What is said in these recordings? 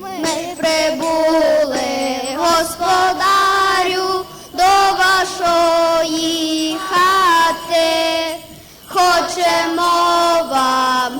Ми прибули, господарю, до вашої хати. Хочемо вам,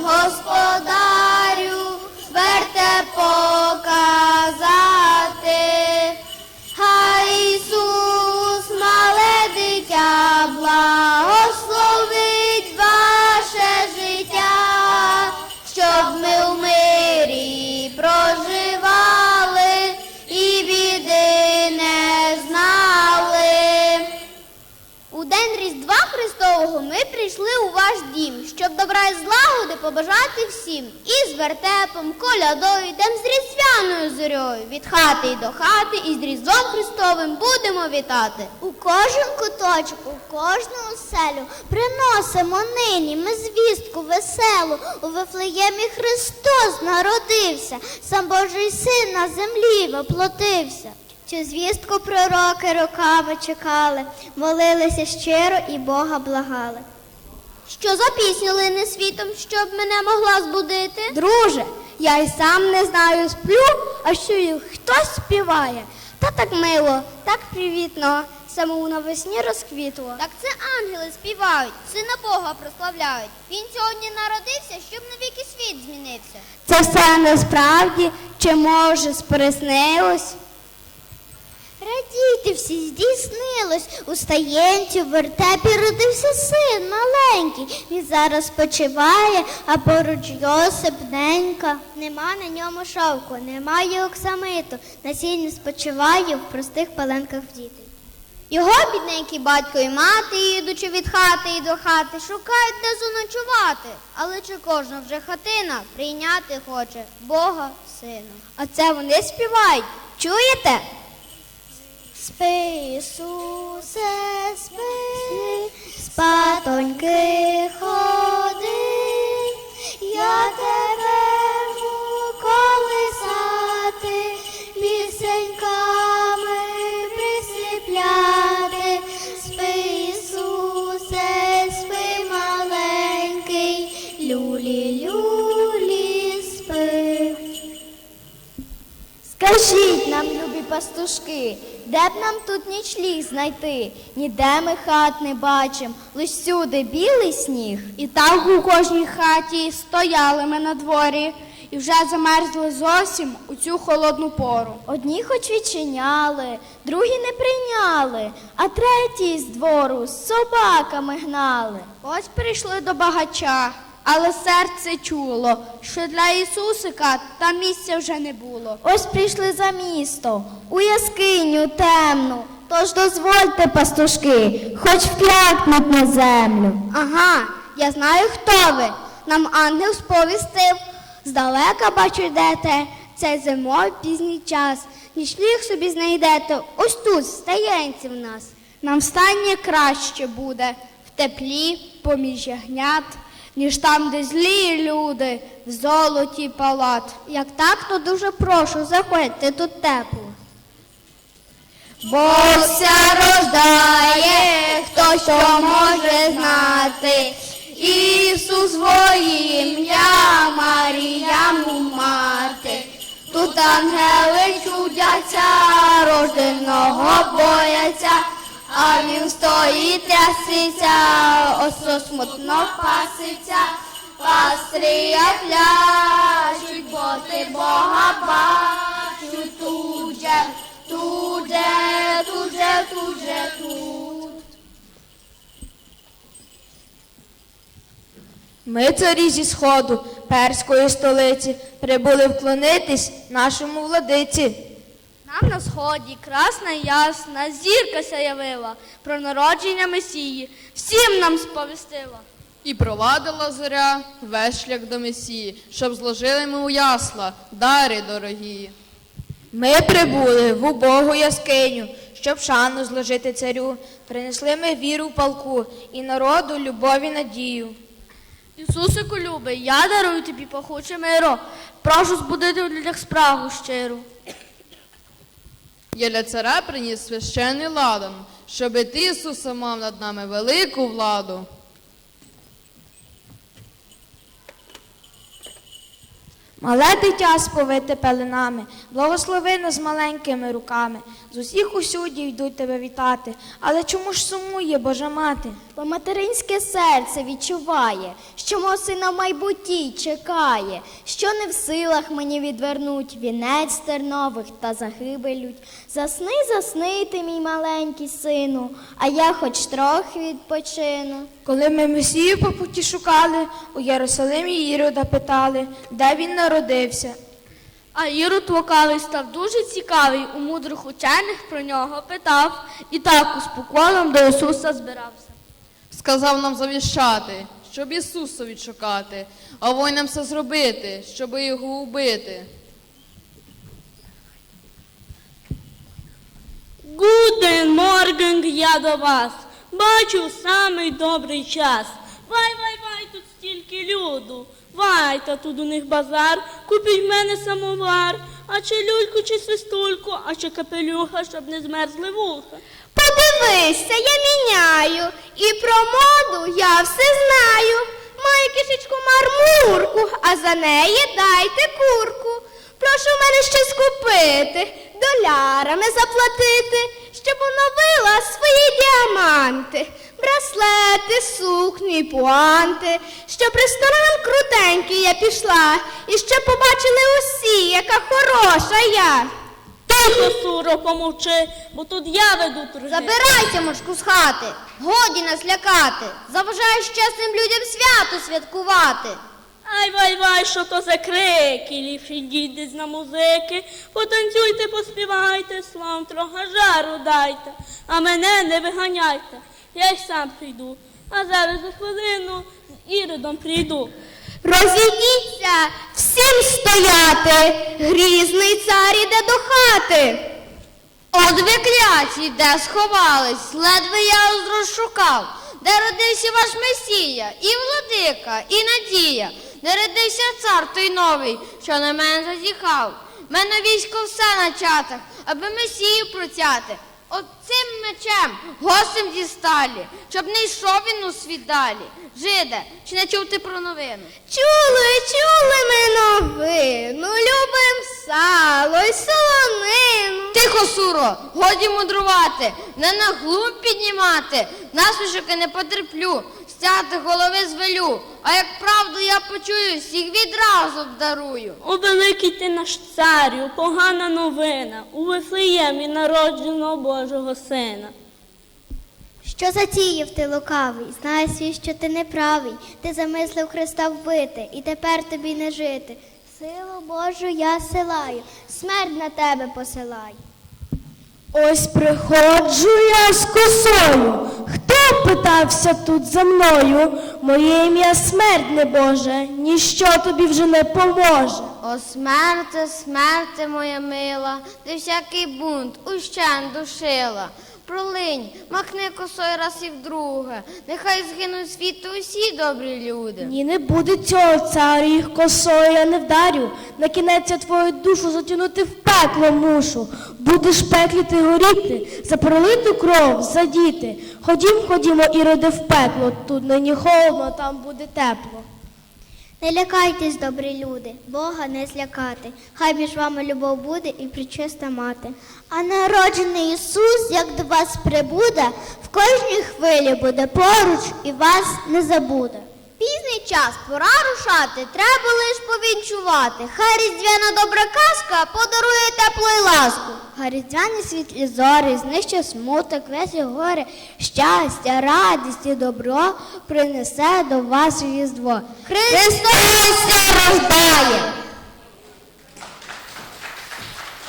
Христового ми прийшли у ваш дім, щоб добра і злагоди побажати всім. І з вертепом, колядою, тем з різдвяною зорьою. Від хати й до хати, і з Різдвом Христовим будемо вітати. У кожен куточок, у кожну оселю приносимо нині ми звістку веселу. У Вифлеємі Христос народився, сам Божий син на землі воплотився. Цю звістку пророки роками чекали, молилися щиро і Бога благали. Що за пісню лине світом, щоб мене могла збудити? Друже, я й сам не знаю, сплю, а чую, хтось співає. Та так мило, так привітно, самому навесні розквітло. Так це ангели співають, сина Бога прославляють. Він сьогодні народився, щоб навіки світ змінився. Це все насправді, чи може сприснилось? Радійте всі, здійснилось. У стаєнці в вертепі родився син маленький. Він зараз спочиває, а поруч Йосип ненька. Нема на ньому шовку, немає оксамиту. На сіні спочиває в простих паленках діти. Його бідненький батько і мати, їдучи від хати і до хати, шукають де заночувати. Але чи кожна вже хатина прийняти хоче Бога сина? А це вони співають. Чуєте? Спи, Ісусе, спи, спатоньки ходи, я тебе колисати, пісеньками присипляти. Спи, Ісусе, спи, маленький, люлі, люлі, спи. Скажіть нам, любі пастушки, де б нам тут нічліг знайти? Ніде ми хат не бачим, лиш сюди білий сніг. І так у кожній хаті стояли ми на дворі і вже замерзли зовсім у цю холодну пору. Одні хоч відчиняли, другі не прийняли, а треті з двору з собаками гнали. Ось прийшли до багача, але серце чуло, що для Ісусика там місця вже не було. Ось прийшли за місто, у яскиню темну. Тож дозвольте, пастушки, хоч вклякнуть на землю. Ага, я знаю, хто ви. Нам ангел сповістив. Здалека бачу йдете, цей зимовий пізній час. Нічліг собі знайдете ось тут, в стаєнці в нас. Нам встання краще буде в теплі поміж ягнят, ніж там, де злі люди в золоті палат. Як так, то дуже прошу, заходьте тут тепло. Бог ся рождає, хто що може знати. Ісус ім'я, Марія му мати. Тут ангели чудяться, рожденого бояться, а він стоїть тряситься, осо смутно паситься, пастрія пляшуть, бо ти Бога бачуть тут же, тут же, тут же, тут же, тут. Ми, царі зі сходу, перської столиці, прибули вклонитись нашому владиці. Нам на сході красна ясна зірка сяявила про народження Месії, всім нам сповістила. І провадила зоря весь шлях до Месії, щоб зложили ми у ясла дари дорогі. Ми прибули в убогу яскиню, щоб шану зложити царю. Принесли ми віру в палку і народу любові надію. Ісусику любий, я дарую тобі пахуче миро, прошу збудити у людях спрагу щиру. Я для царя приніс священний ладан, щоби ти, Ісуса, мав над нами велику владу. Мале дитя сповите пеленами, благослови нас маленькими руками. З усіх усюдів йдуть тебе вітати. Але чому ж сумує Божа мати? Бо материнське серце відчуває, що мого сина в майбутті чекає, що не в силах мені відвернуть вінець тернових та загибелють. Засни, засни ти, мій маленький сину, а я хоч трохи відпочину. Коли ми Месію по путі шукали, у Єрусалимі Ірода питали, де він народився. А Ірод лукавий став дуже цікавий, у мудрих учених про нього питав і так успокоєм до Ісуса збирався. Сказав нам завіщати, щоб Ісуса відшукати, а воїнам все зробити, щоб його убити. Гуден Морген я до вас. Бачу самий добрий час. Вай, вай, вай, тут стільки люду. Вай, та тут у них базар, купіть в мене самовар, а чи люльку, чи свистульку, а чи капелюха, щоб не змерзли вуха. Подивися, я міняю, і про моду я все знаю. Маю кишечку мармурку, а за неї дайте курку. Прошу мене щось купити, долярами заплатити, щоб оновила свої діаманти, браслети, сукні, пуанти, щоб ресторанам крутенький я пішла, і щоб побачили усі, яка хороша я. Тихо, суро, помовчи, бо тут я веду торги. Забирайся, мошку, з хати, годі нас лякати, заважаєш чесним людям свято святкувати. Ай, вай, вай, що то за крики, ліпше йдіть десь на музики, потанцюйте, поспівайте, слав трохи жару дайте, а мене не виганяйте, я й сам прийду, а зараз за хвилину з іродом прийду. Розійдіться, всім стояти, грізний цар іде до хати. От ви кляті, де сховались, ледве я розшукав, де родився ваш Месія, і владика, і надія, де родився цар той новий, що на мене зазіхав. Мене військо все на чатах, аби Месію протяти. От цим мечем гостем дісталі, щоб не йшов він у світ далі. Жиде, чи не чув ти про новину? Чули, чули ми новину, любим сало й солонину. Суро, годі мудрувати, не на глум піднімати, насмішки не потерплю, стяти голови звелю, а як правду я почую, всіх відразу обдарую. О, великий ти наш царю, погана новина, у Вифлеємі народженого Божого Сина. Що затіяв ти лукавий? Знай свій, що ти неправий. Ти замислив Христа вбити, і тепер тобі не жити. Силу Божу я силаю, смерть на тебе посилаю. Ось приходжу я з косою. Хто питався тут за мною? Моє ім'я смерть не Боже, ніщо тобі вже не поможе. О, смерте, смерте, моя мила, ти всякий бунт ущен душила. Пролинь, махни косою раз і вдруге, нехай згинуть світу усі добрі люди. Ні, не буде цього царю, їх косою я не вдарю. На кінець я твою душу затягнути в пекло мушу. Будеш пеклі ти горіти, за пролиту кров, за діти. Ходім, ходімо, іроди в пекло. Тут нині холодно, там буде тепло. Не лякайтесь, добрі люди, Бога не злякати. Хай між вами любов буде і причиста мати. А народжений Ісус, як до вас прибуде, в кожній хвилі буде поруч і вас не забуде. Пізній час, пора рушати, треба лиш повінчувати. Хай різдвяна добра казка подарує тепло й ласку. Хай різдвяні світлі зорі, знищить смуток, весь горе, щастя, радість і добро принесе до вас різдво. Христос